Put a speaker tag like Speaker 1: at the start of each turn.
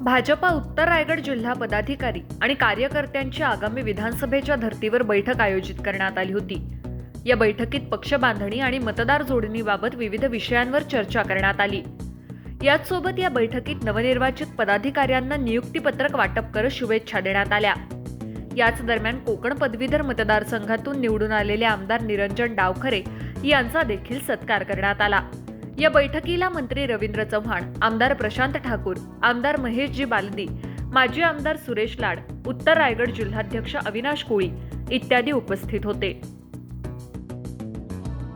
Speaker 1: भाजपा उत्तर रायगड जिल्हा पदाधिकारी आणि कार्यकर्त्यांची आगामी विधानसभेच्या धर्तीवर बैठक आयोजित करण्यात आली होती. या बैठकीत पक्ष बांधणी आणि मतदार जोडणीबाबत विविध विषयांवर चर्चा करण्यात आली. याच सोबत या बैठकीत नवनिर्वाचित पदाधिकाऱ्यांना नियुक्तीपत्रक वाटप करत शुभेच्छा देण्यात आल्या. याच दरम्यान कोकण पदवीधर मतदारसंघातून निवडून आलेले आमदार निरंजन डावखरे यांचा देखील सत्कार करण्यात आला. या बैठकीला मंत्री रवींद्र चव्हाण आमदार प्रशांत ठाकूर आमदार महेशजी बालदी माजी आमदार सुरेश लाड उत्तर रायगड जिल्हाध्यक्ष अविनाश कोळी इत्यादी उपस्थित होते.